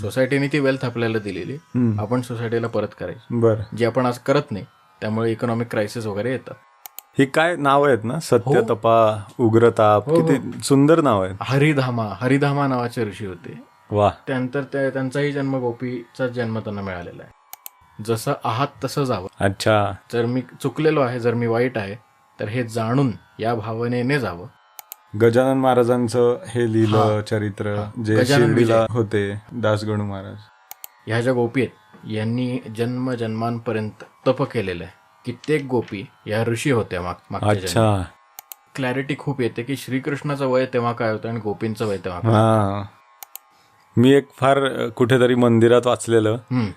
सोसायटीने ती वेल्थ आपल्याला दिलेली. आपण सोसायटीला परत करायची. बर. जे आपण आज करत नाही त्यामुळे इकॉनॉमिक क्रायसिस वगैरे येतात. ही काय नाव आहेत ना? सत्य हो. तपा उग्रताप हो, किती सुंदर नाव आहेत. हरिधामा हरिधामा नावाचे ऋषी होते. वा. त्यानंतर त्या- त्यांचाही जन्म गोपीचा जन्म त्यांना मिळालेला आहे. जसं आहात तसं जावं. अच्छा. जर मी चुकलेलो आहे जर मी वाईट आहे तर हे जाणून या भावनेने जावं. गजानन महाराजांचं हे लिहिलं. चरित्र. जे गजानन शिर्डीला. होते दासगणू महाराज. ह्या ज्या गोपी आहेत यांनी जन्म जन्मांपर्यंत तप केलेलं आहे. कित्येक गोपी या ऋषी होत्या माग मागच्या जन्मी. अच्छा क्लॅरिटी खूप येते की श्रीकृष्णाचं वय तेव्हा काय होतं आणि गोपींचं वय तेव्हा काय हा. मी एक फार अ, कुठेतरी मंदिरात वाचलेलं. हम्म,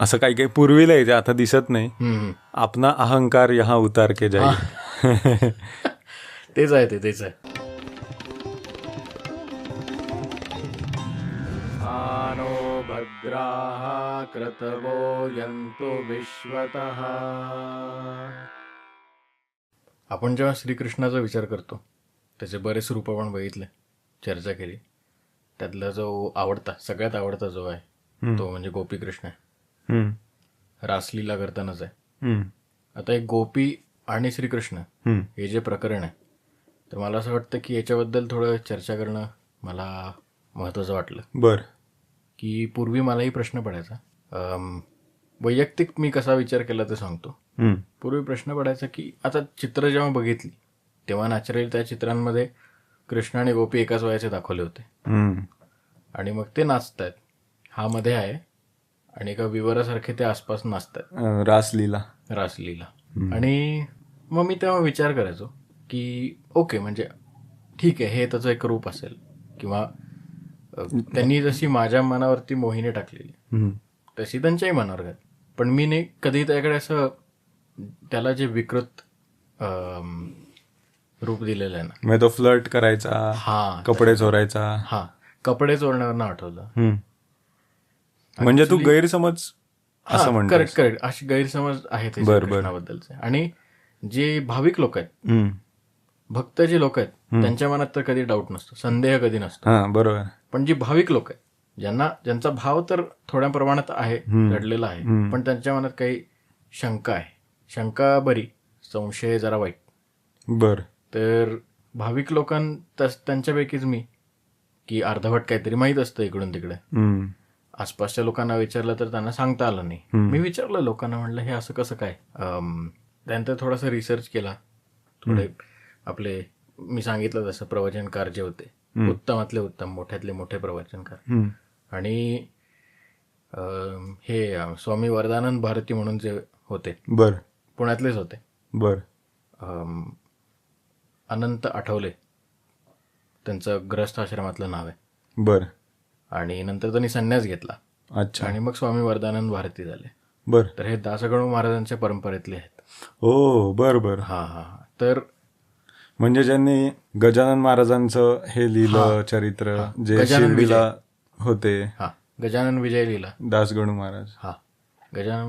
असं काही काही पूर्वीला येते आता दिसत नाही. हम्म. आपला अहंकार यहा उतार के जाईल तेच आहे ते तेच आहे. भद्राः क्रतवो यन्तु विश्वतः। आपण जेव्हा श्रीकृष्णाचा विचार करतो त्याचे बरेच रूप आपण बघितले चर्चा केली. त्यातला जो आवडता सगळ्यात आवडता जो आहे तो म्हणजे गोपीकृष्ण आहे. रासलीला करतानाच आहे. आता एक गोपी आणि श्रीकृष्ण. हे जे प्रकरण आहे तर मला असं वाटतं की याच्याबद्दल थोडं चर्चा करणं मला महत्त्वाचं वाटलं. बर. की पूर्वी मलाही प्रश्न पडायचा. वैयक्तिक मी कसा विचार केला ते सांगतो. पूर्वी प्रश्न पडायचा की आता चित्र जेव्हा बघितली तेव्हा नॅचरली त्या चित्रांमध्ये कृष्ण आणि गोपी एकाच वयाचे दाखवले होते. आणि मग ते नाचतायत. हा मध्ये आहे आणि एका विवरासारखे ते आसपास नाचतात अ, रासलीला. रासलीला. आणि मग मी तेव्हा विचार करायचो की ओके म्हणजे ठीक आहे हे त्याचं एक रूप असेल. किंवा त्यांनी जशी माझ्या मनावरती मोहिनी टाकलेली तशी त्यांच्याही मनावर घात पण मी नाही कधी त्याकडे असं त्याला जे विकृत रूप दिलेलं आहे ना. तो फ्लर्ट करायचा हा. कपडे चोरायचा. हा. कपडे चोरण्यावरनं आठवलं. म्हणजे तू गैरसमज असं करेक्ट करेक्ट अशी गैरसमज आहे ते बर, बर. कृष्णाबद्दलचे आणि जे भाविक लोक आहेत. भक्त जे लोक आहेत त्यांच्या मनात तर कधी डाऊट नसतो संदेह कधी नसतो. हा बरोबर. पण जी भाविक लोक आहेत ज्यांना ज्यांचा भाव तर थोड्या प्रमाणात आहे घडलेला आहे पण त्यांच्या मनात काही शंका आहे. शंका बरी संशय जरा वाईट. बर. तर भाविक लोकां तस- त्यांच्यापैकीच मी की अर्धवट काहीतरी माहीत असतं इकडून तिकडे. आसपासच्या लोकांना विचारलं तर त्यांना सांगता आलं नाही. मी विचारलं लोकांना म्हणलं हे असं कसं काय? त्यानंतर थोडासा रिसर्च केला. थोडे आपले मी सांगितलं तसं प्रवचनकार जे होते उत्तमातले उत्तम मोठ्यातले मोठे प्रवचनकार. आणि हे स्वामी वरदानंद भारती म्हणून जे होते बर. पुण्यातलेच होते. बर. अनंत आठवले त्यांचं ग्रस्त आश्रमातलं नाव आहे. बर. आणि नंतर त्यांनी संन्यास घेतला. अच्छा. आणि मग स्वामी वरदानंद भारती झाले. बर. तर हे दासगणू महाराजांच्या परंपरेतले आहेत. ओ बर बर. हा हा हा. तर म्हणजे ज्यांनी गजानन महाराजांचं हे लिहिलं चरित्र जे शिर्डीला होते. हा. गजानन विजय लिहिला. दासगणू महाराज. हा. गजानन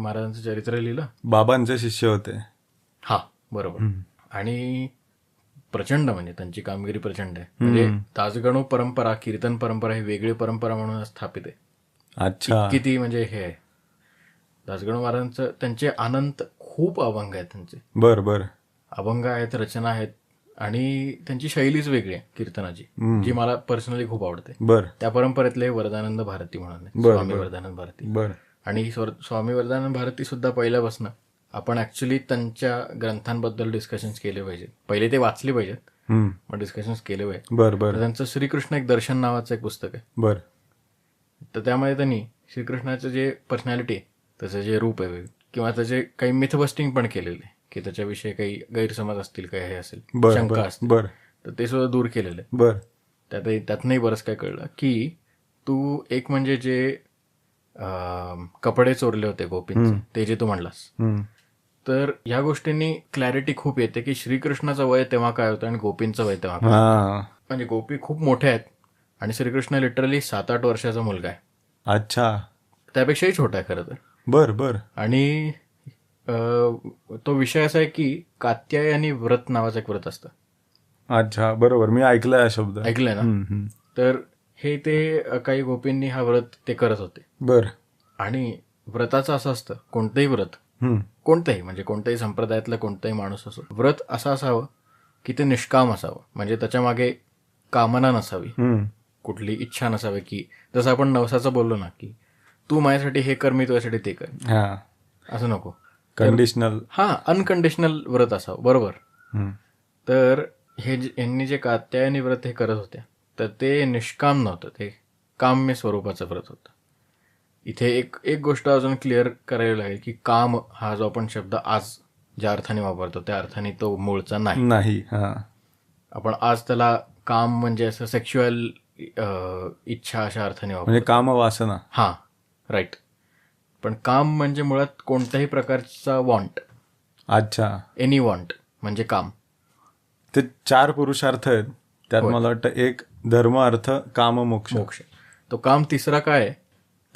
महाराजांचं चरित्र लिहिलं? बाबांचे शिष्य होते. हा. बरोबर. आणि प्रचंड म्हणजे त्यांची कामगिरी प्रचंड आहे. म्हणजे दासगणू परंपरा कीर्तन परंपरा ही वेगळी परंपरा म्हणून स्थापित आहे. अच्छा. किती म्हणजे हे आहे? दासगणू महाराजांचं त्यांचे अनंत खूप अभंग आहेत त्यांचे. बर बर. अभंग आहेत रचना आहेत आणि त्यांची शैलीच वेगळी आहे कीर्तनाची जी मला पर्सनली खूप आवडते. बर. त्या परंपरेतले वरदानंद भारती म्हणून स्वामी. वरदानंद भारती. बर. आणि स्वामी वरदानंद भारती सुद्धा पहिल्यापासून आपण ऍक्च्युली त्यांच्या ग्रंथांबद्दल डिस्कशन्स केले पाहिजेत. पहिले ते वाचले पाहिजेत. मग डिस्कशन्स केले पाहिजे बर बर. त्यांचं श्रीकृष्ण एक दर्शन नावाचं एक पुस्तक आहे. बर. तर त्यामध्ये त्यांनी श्रीकृष्णाचं जे पर्सनॅलिटी आहे त्याचं जे रूप आहे किंवा त्याचे काही मिथबस्टिंग पण केलेले की त्याच्याविषयी काही गैरसमज असतील काही हे असेल शंका असतील बर. तर ते सुद्धा दूर केलेलं आहे. बर. त्यात त्यातनंही बरंच काय कळलं की तू एक म्हणजे जे कपडे चोरले होते गोपींचे ते जे तू म्हणलास. तर या गोष्टींनी क्लॅरिटी खूप येते की श्रीकृष्णाचं वय तेव्हा काय होतं आणि गोपींचं वय तेव्हा काय म्हणजे गोपी खूप मोठे आहेत आणि श्रीकृष्ण लिटरली सात आठ वर्षाचा मुलगा आहे. अच्छा. त्यापेक्षाही छोटा आहे खरं तर. बर बर. आणि तो विषय असा आहे की कात्यायनी व्रत नावाचं एक व्रत असतं. अच्छा बरोबर. मी ऐकलंय हा शब्द. ऐकलंय ना. तर हे ते काही गोपींनी हा व्रत ते करत होते. बर. आणि व्रताचं असं असतं कोणतंही व्रत. कोणतंही म्हणजे कोणत्याही संप्रदायातला कोणताही माणूस असो व्रत असं असावं की ते निष्काम असावं. म्हणजे त्याच्यामागे कामना नसावी. कुठली इच्छा नसावी की जसं आपण नवसाचं बोललो ना की तू माझ्यासाठी हे कर मी तुझ्यासाठी ते कर. असं नको. कंडिशनल हा अनकंडिशनल व्रत असावं बरोबर. तर हे यांनी जे कात्यायनी व्रत हे करत होत्या तर ते निष्काम नव्हतं ते काम्य स्वरूपाचं व्रत होतं. इथे एक एक गोष्ट अजून क्लिअर करायला लागेल की काम हा जो आपण शब्द आज ज्या अर्थाने वापरतो त्या अर्थाने तो मूळचा नाही. नाही हा. आपण आज त्याला काम म्हणजे असं सेक्शुअल इच्छा अशा अर्थाने वापरतो म्हणजे काम वासना हा राईट पण काम म्हणजे मुळात कोणत्याही प्रकारचा वॉन्ट अच्छा. एनी वॉन्ट म्हणजे काम. ते चार पुरुषार्थ आहेत. त्यात मला वाटतं एक धर्म अर्थ काम मोक्ष. मोक्ष. तो काम तिसरा काय आहे?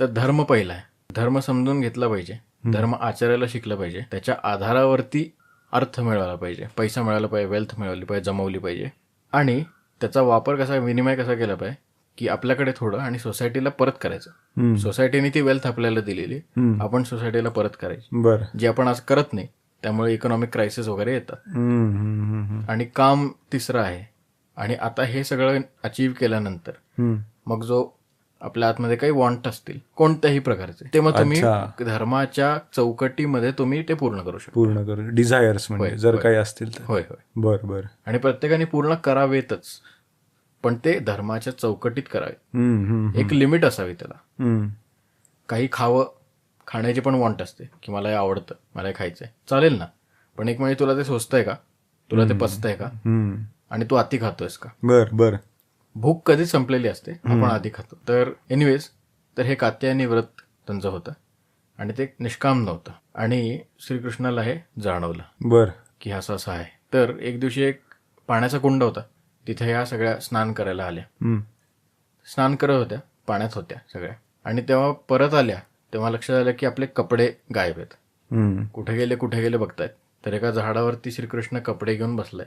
तर धर्म पहिला आहे. धर्म समजून घेतला पाहिजे. धर्म आचरायला शिकलं पाहिजे. त्याच्या आधारावरती अर्थ मिळवायला पाहिजे. पैसा मिळाला पाहिजे वेल्थ मिळवली पाहिजे जमवली पाहिजे. आणि त्याचा वापर कसा विनिमय कसा केला पाहिजे? की आपल्याकडे थोडं आणि सोसायटीला परत करायचं. सोसायटीने ती वेल्थ आपल्याला दिलेली. आपण सोसायटीला परत करायची. बर. जे आपण आज करत नाही त्यामुळे इकॉनॉमिक क्रायसिस वगैरे येतात. आणि काम तिसरं आहे. आणि आता हे सगळं अचीव केल्यानंतर. मग जो आपल्या आतमध्ये काही वॉन्ट असतील कोणत्याही प्रकारचे ते मग तुम्ही. धर्माच्या चौकटीमध्ये तुम्ही ते पूर्ण करू शकता. पूर्ण करू. डिझायर्स म्हणजे जर काही असतील तर. होय होय. बर बर. आणि प्रत्येकाने पूर्ण करावेतच. पण ते धर्माच्या चौकटीत करावे. हम्म, हम्म, एक लिमिट असावी त्याला. हम्म. काही खावं खाण्याची पण वॉन्ट असते. की मला हे आवडतं मला हे खायचंय. चालेल ना. पण एक म्हणजे तुला ते सोचतंय का? तुला ते पचतंय का? हम्म. आणि तू अति खातोयस का? बर बर. भूक कधीच संपलेली असते आपण आधी खातो. तर एनिवेज तर हे कात्यायनी व्रत त्यांचं होतं. आणि ते निष्काम नव्हतं. आणि श्रीकृष्णाला हे जाणवलं. बर. की असं असं आहे. तर एक दिवशी एक पाण्याचा कुंड होता. तिथे ह्या सगळ्या स्नान करायला आल्या. स्नान करत होत्या पाण्यात होत्या सगळ्या. आणि तेव्हा परत आल्या तेव्हा लक्षात आलं की आपले कपडे गायब आहेत. कुठे गेले कुठे गेले बघतायत. तर एका झाडावरती श्रीकृष्ण कपडे घेऊन बसलाय.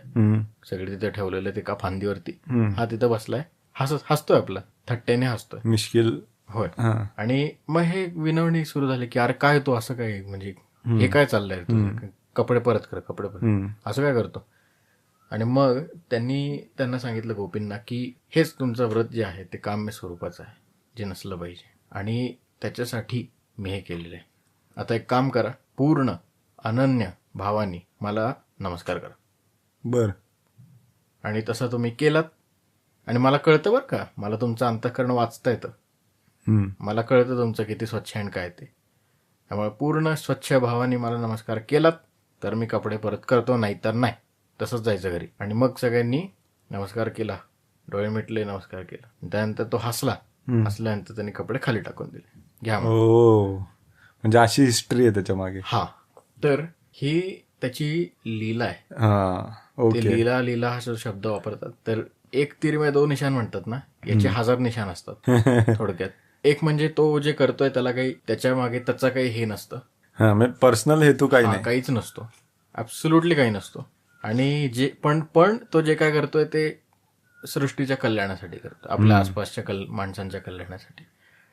सगळे तिथे ठेवलेले ते एका फांदीवरती. हा तिथं बसलाय. हसत हसतोय आपला. थट्टेने हसतोय. मिश्किल. होय. आणि मग हे विनवणी सुरू झाली की अरे काय तू असं काय म्हणजे हे काय चाललंय? कपडे परत कर कपडे परत. असं काय करतो? आणि मग त्यांनी त्यांना सांगितलं गोपींना की हेच तुमचं व्रत जे आहे ते काम्य स्वरूपाचं आहे जे नसलं पाहिजे. आणि त्याच्यासाठी मी हे केलेलं आहे. आता एक काम करा पूर्ण अनन्य भावानी मला नमस्कार करा. बर. आणि तसं तुम्ही केलात. आणि मला कळतं बरं का मला तुमचं अंतःकरण वाचता येतं. मला कळतं तुमचं किती स्वच्छ आणि काय ते. त्यामुळे पूर्ण स्वच्छ भावाने मला नमस्कार केलात तर मी कपडे परत करतो नाही तर नाही. तसंच जायचं घरी. आणि मग सगळ्यांनी नमस्कार केला. डोळे मिटले नमस्कार केला. त्यानंतर तो हसला. हसल्यानंतर त्यांनी कपडे खाली टाकून दिले. घ्या. ओ म्हणजे अशी हिस्ट्री आहे त्याच्यामागे. हा. तर ही त्याची लीला आहे. हा. ते ओके लीला लीला हा शब्द वापरतात तर एक तीर में दो निशाण म्हणतात ना याचे हजार निशाण असतात थोडक्यात. एक म्हणजे तो जे करतोय त्याला काही त्याच्यामागे त्याचा काही हे नसतं. हा म्हणजे पर्सनल हेतू काही हा, काहीच नसतो. ऍब्सुल्युटली काही नसतो. आणि जे पण पण तो जे काय करतोय ते सृष्टीच्या कल्याणासाठी करतो आपल्या आसपासच्या कल माणसांच्या कल्याणासाठी.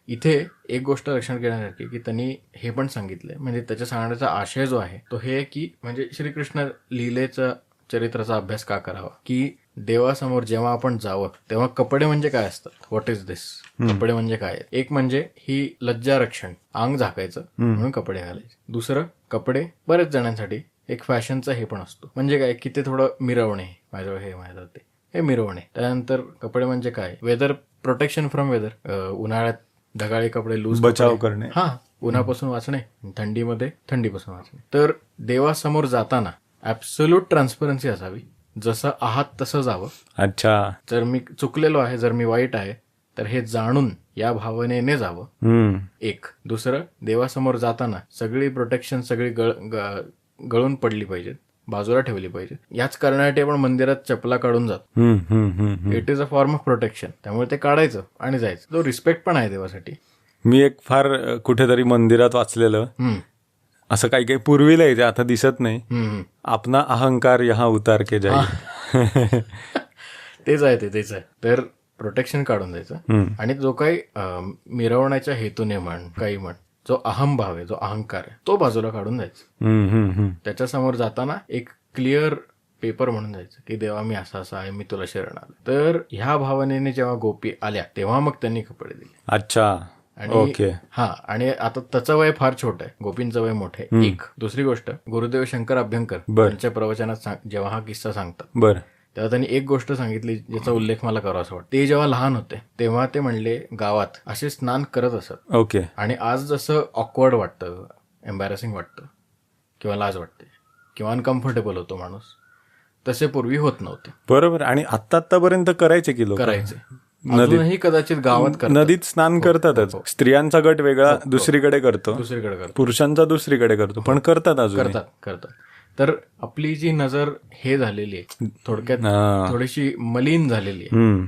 इथे एक गोष्ट लक्षात घेण्यासारखी की त्यांनी हे पण सांगितलंय. म्हणजे त्याच्या सांगण्याचा आशय जो आहे तो हे की म्हणजे श्रीकृष्ण लीलेचा चरित्राचा अभ्यास का करावा? की देवासमोर जेव्हा आपण जावं तेव्हा कपडे म्हणजे काय असतात? व्हॉट इज दिस कपडे म्हणजे काय? एक म्हणजे ही लज्जा रक्षण अंग झाकायचं म्हणून कपडे घालायचे. दुसरं कपडे बरेच जणांसाठी एक फॅशनचा हे पण असतो. म्हणजे काय की ते थोडं मिरवणे माझ्यावर हे माझ्यावर ते. हे मिरवणे. त्यानंतर कपडे म्हणजे काय वेदर प्रोटेक्शन फ्रॉम वेदर. उन्हाळ्यात ढगाळी कपडे लूज बचाव करणे. हा उन्हापासून वाचणे थंडीमध्ये थंडीपासून वाचणे. तर देवासमोर जाताना ऍब्सोल्यूट ट्रान्सपरन्सी असावी. जसं आहात तसं जावं. अच्छा. जर मी चुकलेलो आहे जर मी वाईट आहे तर हे जाणून या भावनेने जावं. एक. दुसरं देवासमोर जाताना सगळी प्रोटेक्शन सगळी गळून पडली पाहिजेत बाजूला ठेवली पाहिजे याच कारणासाठी आपण मंदिरात चपला काढून जातो. It is a form of protection त्यामुळे ते काढायचं आणि जायचं. तो रिस्पेक्ट पण आहे देवासाठी. मी एक फार कुठेतरी मंदिरात वाचलेलं. असं काही काही पूर्वीला येते आता दिसत नाही. आपला अहंकार यहा उतार के जाईल तेच आहे ते तेच आहे. तर प्रोटेक्शन काढून द्यायचं हम्म. आणि जो काही मिरवण्याच्या हेतूने म्हण काही म्हण जो अहम भाव आहे जो अहंकार आहे तो बाजूला काढून हम्म. त्याच्यासमोर जाताना एक क्लिअर पेपर म्हणून जायचं की देवा मी असा असा आहे मी तुला शरण आलो तर ह्या भावनेने जेव्हा गोपी आल्या तेव्हा मग त्यांनी कपडे दिले. अच्छा. आणि ओके. हा आणि आता त्याचं वय फार छोट आहे गोपींचं वय मोठं आहे. एक दुसरी गोष्ट गुरुदेव शंकर अभ्यंकर बर. त्यांच्या प्रवचनात सांग- जेव्हा हा किस्सा सांगतात बर. तेव्हा त्यांनी एक गोष्ट सांगितली ज्याचा उल्लेख मला करावा असं वाटतं. ते जेव्हा लहान होते तेव्हा ते म्हणले गावात असे स्नान करत असत. ओके. आणि आज जसं ऑकवर्ड वाटतं एम्बॅरेसिंग वाटतं किंवा लाज वाटते किंवा अनकम्फर्टेबल होतो माणूस तसे पूर्वी होत नव्हते. बरोबर. आणि आत्ता आतापर्यंत करायचे की लोक? करायचे. अजूनही कदाचित गावात नदीत स्नान करतातच स्त्रियांचा गट वेगळा दुसरीकडे करतो. दुसरीकडे करतात पुरुषांचा दुसरीकडे करतो. पण करतात अजून करतात करतात. तर आपली जी नजर हे झालेली आहे थोडक्यात. थोडीशी मलिन झालेली आहे.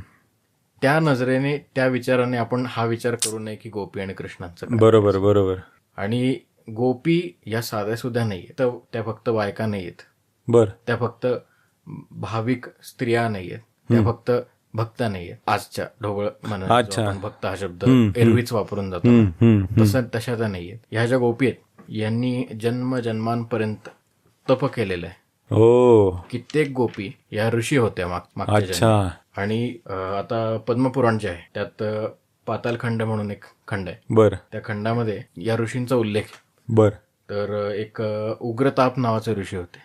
त्या नजरेने त्या विचाराने आपण हा विचार करू नये की गोपी आणि कृष्णांचं. बरोबर बरोबर. आणि गोपी या साध्या सुद्धा नाहीये तर त्या फक्त बायका नाहीयेत बर. त्या फक्त भाविक स्त्रिया नाहीयेत त्या फक्त भक्त नाहीयेत आजच्या ढोबळ म्हणा. भक्त हा शब्द एरवीच वापरून जातो. तसं तशा त्या नाहीयेत ह्या ज्या गोपी आहेत यांनी जन्म जन्मांपर्यंत तप केलेलं आहे. हो. कित्येक गोपी या ऋषी होत्या माग मागच्या जन्मी. अच्छा. आणि अं, आता पद्मपुराण जे आहे त्यात अं, पातालखंड म्हणून एक खंड आहे. बर. त्या खंडामध्ये या ऋषींचा उल्लेख आहे. बर. तर अं, एक अं, उग्रताप नावाचे ऋषी होते.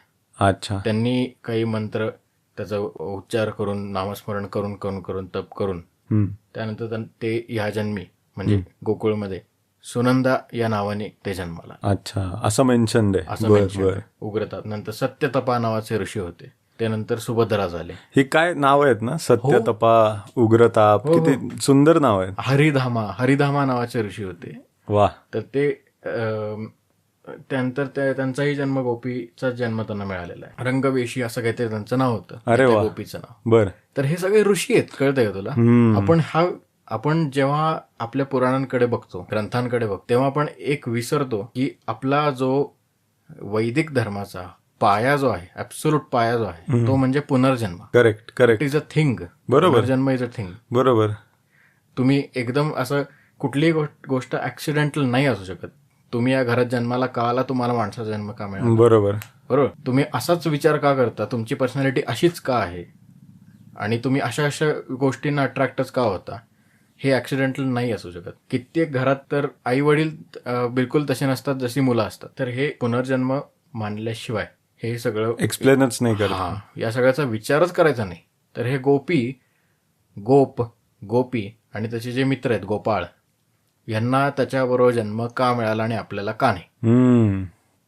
अच्छा. त्यांनी काही मंत्र त्याचा उच्चार करून नामस्मरण करून करून करून तप करून हम्म. त्यानंतर त्यां- ते ह्या जन्मी म्हणजे गोकुळमध्ये सुनंदा या नावाने ते जन्माला अच्छा असं मेन्शन आहे. असं बर mention बर. आहे. उग्रताप नंतर सत्यतपा नावाचे ऋषी होते. त्यानंतर सुभद्रा झाले. ही काय नाव आहेत ना? सत्यतपा उग्रताप हो, किती सुंदर नाव आहेत. हरिधामा. हरिधामा नावाचे ऋषी होते. वा. तर ते अं, त्यानंतर त्या- त्यांचाही जन्म गोपीचा जन्म त्यांना मिळालेला आहे. रंगवेशी असं काहीतरी त्यांचं नाव होतं. अरे त्या वा. गोपीचं नाव. बर. तर हे सगळे ऋषी आहेत. कळतंय का तुला? हम्म. आपण हा आपण जेव्हा आपल्या पुराणांकडे बघतो ग्रंथांकडे बघतो तेव्हा आपण एक विसरतो की आपला जो वैदिक धर्माचा पाया जो आहे ऍब्सोल्यूट पाया जो आहे तो म्हणजे पुनर्जन्म. Correct correct is a thing बरोबर. पुनर्जन्म इज अ थिंग बरोबर. तुम्ही एकदम असं कुठलीही गोष्ट- गोष्ट ऍक्सिडेंटल नाही असू शकत. तुम्ही या घरात जन्माला का आला तुम्हाला माणसाचा जन्म का मिळाला? बरोबर. बरोबर. तुम्ही असाच विचार का करता? तुमची पर्सनॅलिटी अशीच का आहे? आणि तुम्ही अशा अशा गोष्टींना अट्रॅक्टच का होता? हे ऍक्सिडेंटल नाही असू शकत. कित्येक घरात तर आई वडील बिलकुल तसे नसतात जशी मुलं असतात. तर हे पुनर्जन्म मानल्याशिवाय हे सगळं एक्सप्लेनच नाही करत. हा या सगळ्याचा विचारच करायचा नाही. तर हे गोपी गोप गोपी आणि त्याचे जे मित्र आहेत गोपाळ यांना त्याच्याबरोबर जन्म का मिळाला आणि आपल्याला का नाही?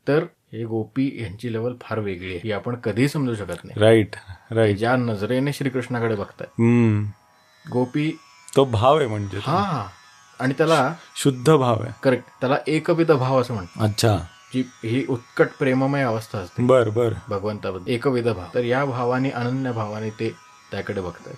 तर हे गोपी यांची लेवल फार वेगळी आहे. ही आपण कधीही समजू शकत नाही. राईट राईट ज्या नजरेने श्रीकृष्णाकडे बघताय हम्म. गोपी तो भाव आहे म्हणजे. हा आणि त्याला शुद्ध भाव आहे. करेक्ट त्याला एकविध भाव असं म्हणतात. अच्छा. जी ही उत्कट प्रेममय अवस्था असते. बर बर. भगवंताबद्दल. एकविध भाव. तर या भावाने अनन्य भावाने ते त्याकडे बघतायत.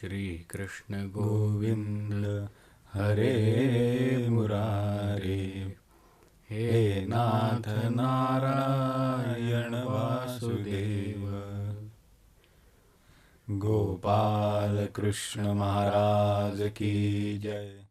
श्रीकृष्ण गोविंद हरे मुरारे। हे नाथ नारायण वासुदेव। गोपाल कृष्ण महाराज की जय।